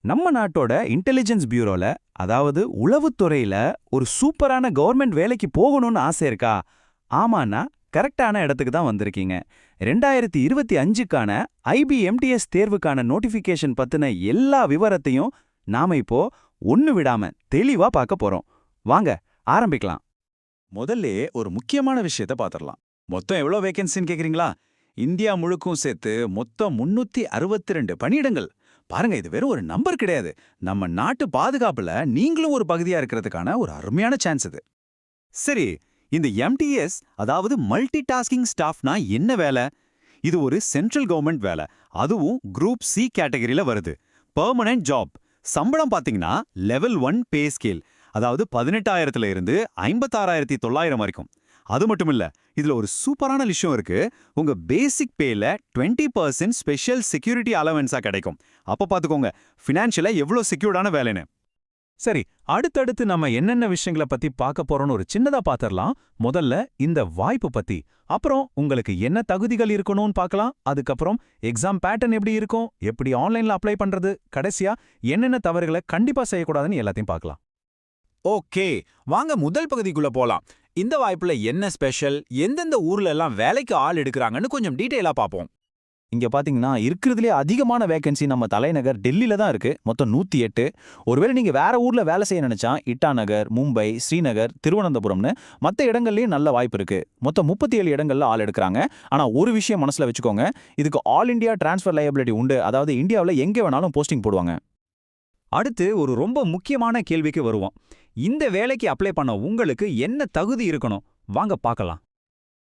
நம்ம நாட்டோட இன்டெலிஜென்ஸ் பியூரோல அதாவது உளவுத்துறையில ஒரு சூப்பரான கவர்மெண்ட் வேலைக்கு போகணும்னு ஆசை இருக்கா? ஆமாண்ணா கரெக்டான இடத்துக்கு தான் வந்திருக்கீங்க. ரெண்டாயிரத்தி இருபத்தி அஞ்சுக்கான ஐபிஎம்டிஎஸ் தேர்வுக்கான நோட்டிஃபிகேஷன் பத்தின எல்லா விவரத்தையும் நாம இப்போ ஒன்னு விடாம தெளிவா பார்க்க போறோம். வாங்க ஆரம்பிக்கலாம். முதல்ல ஒரு முக்கியமான விஷயத்த பாத்திரலாம் மொத்தம் எவ்வளோ வேகன்சின்னு கேக்குறீங்களா? இந்தியா முழுக்கும் சேர்த்து மொத்தம் முன்னூத்தி அறுபத்தி ரெண்டு பணியிடங்கள். பாருங்க இது வெறும் ஒரு நம்பர் கிடையாது. நம்ம நாட்டு பாதுகாப்புல நீங்களும் ஒரு பகுதியா இருக்கிறதுக்கான ஒரு அருமையான சான்ஸ் இது. சரி இந்த எம்டிஎஸ் அதாவது மல்டி டாஸ்கிங் ஸ்டாஃப்னா என்ன வேலை? இது ஒரு சென்ட்ரல் கவர்மெண்ட் வேலை. அதுவும் குரூப் சி கேட்டகரியில வருது. பெர்மனன்ட் ஜாப் சம்பளம் பாத்தீங்கன்னா லெவல் ஒன் பே ஸ்கேல் அதாவது பதினெட்டாயிரத்துல இருந்து ஐம்பத்தாறாயிரத்தி தொள்ளாயிரம் வரைக்கும். அது மட்டும் இல்ல இதுல ஒரு சூப்பரான விஷயம் இருக்கு. உங்க பேசிக் பேல 20% பர்சன்ட் ஸ்பெஷல் செக்யூரிட்டி அலவன்ஸா கிடைக்கும். அப்ப பாத்துக்கோங்க ஃபினான்ஷியலா எவ்வளவு செக்யூர்டான வேலைன்னு. சரி அடுத்தடுத்து நம்ம என்னென்ன விஷயங்களை பத்தி பார்க்க போறோம்னு ஒரு சின்னதா பாத்திரலாம். முதல்ல இந்த வாய்ப்பு பத்தி. அப்புறம் உங்களுக்கு என்ன தகுதிகள் இருக்கணும்னு பார்க்கலாம். அதுக்கப்புறம் எக்ஸாம் பேட்டர்ன் எப்படி இருக்கும்? எப்படி ஆன்லைன்ல அப்ளை பண்றது? கடைசியா என்னென்ன தவறுகளை கண்டிப்பா செய்யக்கூடாதுன்னு எல்லாத்தையும் பார்க்கலாம். ஓகே வாங்க முதல் பகுதிக்குள்ள போலாம். இந்த வாய்ப்புல என்ன ஸ்பெஷல் எந்தெந்த ஊர்ல எல்லாம் வேலைக்கு ஆள் எடுக்கறாங்கன்னு கொஞ்சம் டீடைலா பாப்போம். இங்க பாத்தீங்கன்னா இருக்கிறதுலே அதிகமான வேகன்சி நம்ம தலைநகர் டெல்லியில தான் இருக்கு. மொத்தம் நூத்தி எட்டு. ஒருவேளை நீங்க வேற ஊர்ல வேலை செய்ய நினைச்சா இட்டாநகர் மும்பை ஸ்ரீநகர் திருவனந்தபுரம்னு மற்ற இடங்கள்லயும் நல்ல வாய்ப்பு இருக்கு. மொத்தம் முப்பத்தி ஏழு இடங்கள்ல ஆள் எடுக்கிறாங்க. ஆனா ஒரு விஷயம் மனசுல வச்சுக்கோங்க. இதுக்கு ஆல் இந்தியா டிரான்ஸ்ஃபர் லைபிலிட்டி உண்டு. அதாவது இந்தியாவுல எங்க வேணாலும் போஸ்டிங் போடுவாங்க. அடுத்து ஒரு ரொம்ப முக்கியமான கேள்விக்கு வருவோம். இந்த வேலைக்கு அப்ளை பண்ண உங்களுக்கு என்ன தகுதி இருக்கணும்? வாங்க பார்க்கலாம்.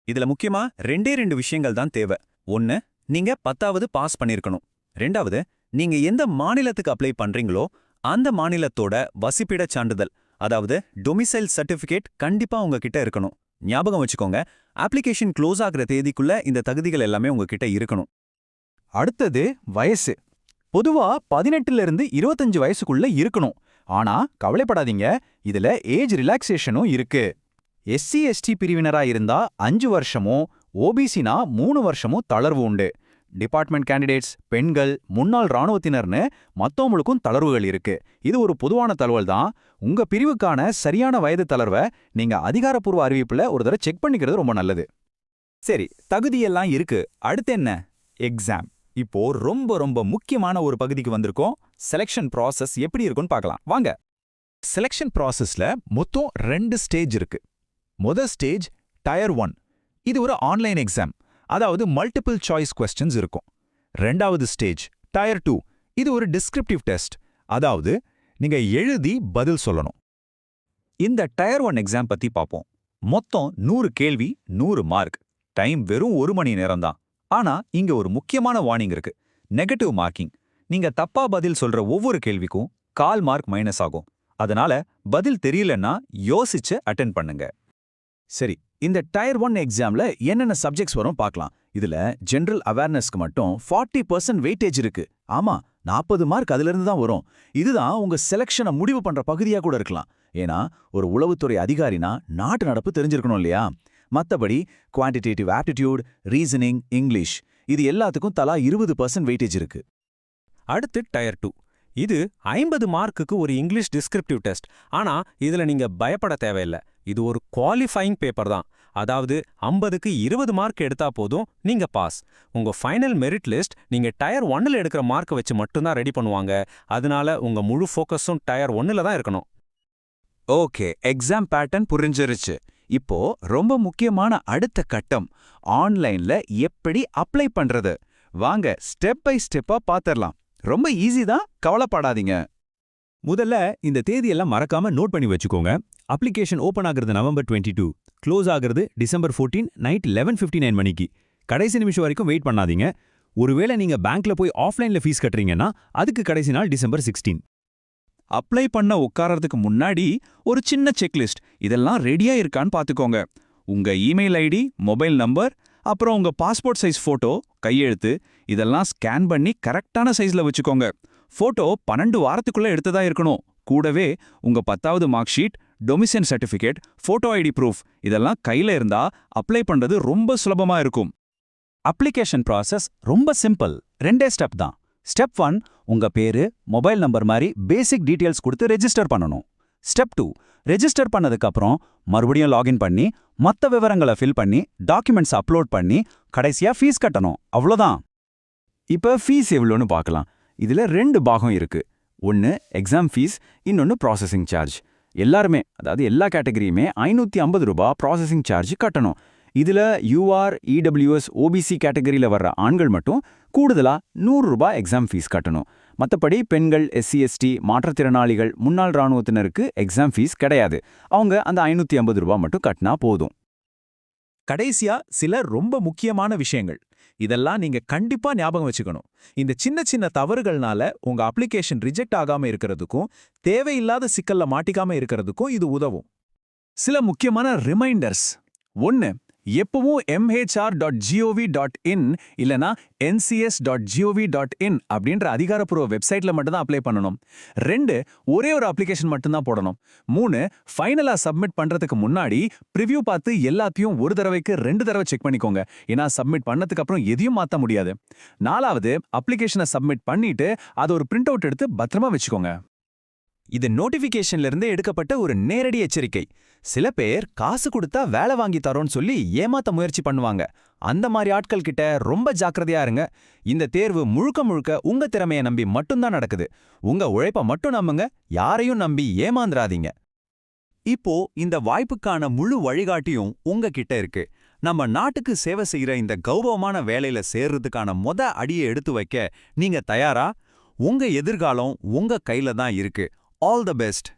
இதுல முக்கியமா ரெண்டே ரெண்டு விஷயங்கள் தான் தேவை. ஒன்னு நீங்க பத்தாவது பாஸ் பண்ணிருக்கணும். ரெண்டாவது நீங்க எந்த மாநிலத்துக்கு அப்ளை பண்றீங்களோ அந்த மாநிலத்தோட வசிப்பிடச் சான்றிதழ் அதாவது டொமிசைல் சர்டிபிகேட் கண்டிப்பா உங்ககிட்ட இருக்கணும். ஞாபகம் வச்சுக்கோங்க அப்ளிகேஷன் க்ளோஸ் ஆகுற தேதிக்குள்ள இந்த தகுதிகள் எல்லாமே உங்ககிட்ட இருக்கணும். அடுத்தது வயசு. பொதுவா பதினெட்டுல இருந்து இருபத்தஞ்சு வயசுக்குள்ள இருக்கணும். ஆனா கவலைப்படாதீங்க. இதுல ஏஜ் ரிலாக்ஸேஷனும் இருக்கு. எஸ்சி எஸ்டி பிரிவினரா இருந்தா அஞ்சு வருஷமும் ஓபிசினா மூணு வருஷமும் தளர்வு உண்டு. டிபார்ட்மெண்ட் கேண்டிடேட்ஸ் பெண்கள் முன்னாள் ராணுவத்தினர்னு மத்தவங்களுக்கும் தளர்வுகள் இருக்கு. இது ஒரு பொதுவான தகவல் தான். உங்க பிரிவுக்கான சரியான வயது தளர்வை நீங்க அதிகாரப்பூர்வ அறிவிப்புல ஒரு தடவை செக் பண்ணிக்கிறது ரொம்ப நல்லது. சரி தகுதியெல்லாம் இருக்கு. அடுத்து என்ன? எக்ஸாம். இப்போ ரொம்ப ரொம்ப முக்கியமான ஒரு பகுதிக்கு வந்திருக்கோம். செலெக்ஷன் ப்ராசஸ் எப்படி இருக்கும்னு பார்க்கலாம். வாங்க. செலெக்ஷன் ப்ராசஸ்ல மொத்தம் ரெண்டு ஸ்டேஜ் இருக்கு. முதல் ஸ்டேஜ் டயர் ஒன் இது ஒரு ஆன்லைன் எக்ஸாம் அதாவது மல்டிபிள் சாய்ஸ் கொஸ்டின்ஸ் இருக்கும். ரெண்டாவது ஸ்டேஜ் டயர் டூ இது ஒரு டிஸ்கிரிப்டிவ் டெஸ்ட் அதாவது நீங்க எழுதி பதில் சொல்லணும். இந்த டயர் ஒன் எக்ஸாம் பத்தி பார்ப்போம். மொத்தம் நூறு கேள்வி நூறு மார்க் டைம் வெறும் ஒரு மணி நேரம்தான். ஆனா இங்க ஒரு முக்கியமான வார்னிங் இருக்கு. நெகட்டிவ் மார்க்கிங் நீங்க தப்பா பதில் சொல்ற ஒவ்வொரு கேள்விக்கும் கால் மார்க் மைனஸ் ஆகும். அதனால பதில் தெரியலன்னா யோசிச்சு அட்டென்ட் பண்ணுங்க. சரி இந்த டயர் ஒன் எக்ஸாம்ல என்னென்ன சப்ஜெக்ட்ஸ் வரும் பார்க்கலாம். இதுல ஜென்ரல் அவேர்னஸ்க்கு மட்டும் ஃபார்ட்டி பர்சன்ட் வெயிட்டேஜ் இருக்கு. ஆமா நாற்பது மார்க் அதுல இருந்து தான் வரும். இதுதான் உங்க செலெக்ஷனை முடிவு பண்ற பகுதியா கூட இருக்கலாம். ஏன்னா ஒரு உளவுத்துறை அதிகாரினா நாட்டு நடப்பு தெரிஞ்சிருக்கணும் இல்லையா? மத்தபடி குவான்டிடேட்டிவ் ஆப்டிடியூட் ரீசனிங் இங்கிலீஷ் இது எல்லாத்துக்கும் தலா இருபது பர்சன்ட் வெயிட்டேஜ் இருக்கு. அடுத்து டயர் டூ இது ஐம்பது மார்க்குக்கு ஒரு இங்கிலீஷ் டிஸ்கிரிப்டிவ் டெஸ்ட் ஆனா இதுல நீங்க பயப்பட தேவையில்லை. இது ஒரு குவாலிஃபைங் பேப்பர் தான். அதாவது ஐம்பதுக்கு இருபது மார்க் எடுத்தா போதும் நீங்க பாஸ் உங்க ஃபைனல் மெரிட் லிஸ்ட் நீங்க டயர் ஒன்னில் எடுக்கிற மார்க்கை வச்சு மட்டும்தான் ரெடி பண்ணுவாங்க. அதனால உங்க முழு ஃபோக்கஸும் டயர் ஒன்னில் தான் இருக்கணும். ஓகே எக்ஸாம் பேட்டர்ன் புரிஞ்சிருச்சு. இப்போ ரொம்ப முக்கியமான அடுத்த கட்டம் ஆன்லைன்ல எப்படி அப்ளை பண்றது? வாங்க ஸ்டெப் பை ஸ்டெப்பா பாத்திரலாம். ரொம்ப ஈஸி தான் கவலைப்படாதீங்க. முதல்ல இந்த தேதியெல்லாம் மறக்காம நோட் பண்ணி வச்சுக்கோங்க. அப்ளிகேஷன் ஓபன் ஆகுறது நவம்பர் டுவெண்ட்டி டூ க்ளோஸ் ஆகுறது December fourteen night eleven fifty nine மணிக்கு. கடைசி நிமிஷம் வரைக்கும் வெயிட் பண்ணாதீங்க. ஒருவேளை நீங்க பேங்க்ல போய் ஆஃப்லைன்ல ஃபீஸ் கட்டுறீங்கன்னா அதுக்கு கடைசி நாள் டிசம்பர் சிக்ஸ்டீன். அப்ளை பண்ண உட்காரறதுக்கு முன்னாடி ஒரு சின்ன செக்லிஸ்ட் இதெல்லாம் ரெடியா இருக்கான்னு பாத்துக்கோங்க. உங்க இமெயில் ஐடி மொபைல் நம்பர் அப்புறம் உங்க பாஸ்போர்ட் சைஸ் ஃபோட்டோ கையெழுத்து இதெல்லாம் ஸ்கேன் பண்ணி கரெக்டான சைஸ்ல வச்சுக்கோங்க. ஃபோட்டோ பன்னெண்டு வாரத்துக்குள்ள எடுத்ததா இருக்கணும். கூடவே உங்க பத்தாவது mark sheet domicile certificate photo ID proof இதெல்லாம் கையில இருந்தா அப்ளை பண்றது ரொம்ப சுலபமா இருக்கும். அப்ளிகேஷன் ப்ராசஸ் ரொம்ப சிம்பிள். ரெண்டே ஸ்டெப் தான். ஸ்டெப் ஒன் உங்க பேரு மொபைல் நம்பர் மாதிரி பேசிக் டீடைல்ஸ் கொடுத்து ரெஜிஸ்டர் பண்ணணும். ஸ்டெப் டூ ரெஜிஸ்டர் பண்ணதுக்கப்புறம் மறுபடியும் லாகின் பண்ணி மத்த விவரங்களை ஃபில் பண்ணி டாக்குமெண்ட்ஸ் அப்லோட் பண்ணி கடைசியா ஃபீஸ் கட்டணும். அவ்வளோதான் இப்ப ஃபீஸ் எவ்வளோன்னு பார்க்கலாம். இதுல ரெண்டு பாகம் இருக்கு. ஒன்னு எக்ஸாம் ஃபீஸ் இன்னொன்னு ப்ராசஸிங் சார்ஜ் எல்லாருமே அதாவது எல்லா கேட்டகரியுமே ஐநூத்தி ஐம்பது ரூபா ப்ராசஸிங் சார்ஜ் கட்டணும். இதுல யூஆர் இடபிள்யூஎஸ் ஓபிசி கேட்டகரியில் வர்ற ஆண்கள் மட்டும் கூடுதலா நூறு ரூபாய் எக்ஸாம் ஃபீஸ் கட்டணும். மத்தபடி பெண்கள் எஸ்சிஎஸ்டி மாற்றுத்திறனாளிகள் முன்னாள் ராணுவத்தினருக்கு எக்ஸாம் ஃபீஸ் கிடையாது. அவங்க அந்த ஐநூத்தி ஐம்பது ரூபாய் மட்டும் கட்டினா போதும். கடைசியா சில ரொம்ப முக்கியமான விஷயங்கள். இதெல்லாம் நீங்க கண்டிப்பா ஞாபகம் வச்சுக்கணும். இந்த சின்ன சின்ன தவறுகள்னால உங்க அப்ளிகேஷன் ரிஜெக்ட் ஆகாம இருக்கிறதுக்கும் தேவையில்லாத சிக்கல்ல மாட்டிக்காம இருக்கிறதுக்கும் இது உதவும். சில முக்கியமான ரிமைண்டர்ஸ் ஒன்னு எப்பவும் M H R dot G O V dot in இல்லனா N C S dot G O V dot in அப்படின்ற அதிகாரப்பூர்வ வெப்சைட்ல மட்டும்தான் அப்ளை பண்ணணும். ரெண்டு ஒரே ஒரு அப்ளிகேஷன் மட்டும்தான் போடணும். மூணு ஃபைனலா சப்மிட் பண்றதுக்கு முன்னாடி ப்ரிவ்யூ பார்த்து எல்லாத்தையும் ஒரு தடவைக்கு ரெண்டு தடவை செக் பண்ணிக்கோங்க. ஏன்னா சப்மிட் பண்ணதுக்கு அப்புறம் எதையும் மாத்த முடியாது. நாலாவது அப்ளிகேஷனை சப்மிட் பண்ணிட்டு அதை ஒரு பிரிண்ட் அவுட் எடுத்து பத்திரமா வச்சுக்கோங்க. இது நோட்டிஃபிகேஷன்ல இருந்து எடுக்கப்பட்ட ஒரு நேரடி எச்சரிக்கை. சில பேர் காசு கொடுத்தா வேலை வாங்கி தரோன்னு சொல்லி ஏமாத்த முயற்சி பண்ணுவாங்க. அந்த மாதிரி ஆட்கள் கிட்ட ரொம்ப ஜாக்கிரதையா இருங்க. இந்த தேர்வு முழுக்க முழுக்க உங்க திறமைய நம்பி மட்டும்தான் நடக்குது. உங்க உழைப்ப மட்டும் நம்புங்க. யாரையும் நம்பி ஏமாந்துராதீங்க இப்போ இந்த வாய்ப்புக்கான முழு வழிகாட்டியும் உங்ககிட்ட இருக்கு. நம்ம நாட்டுக்கு சேவை செய்யற இந்த கௌரவமான வேலையில சேர்றதுக்கான மொத அடியை எடுத்து வைக்க நீங்க தயாரா? உங்க எதிர்காலம் உங்க கையில தான் இருக்கு. All the best.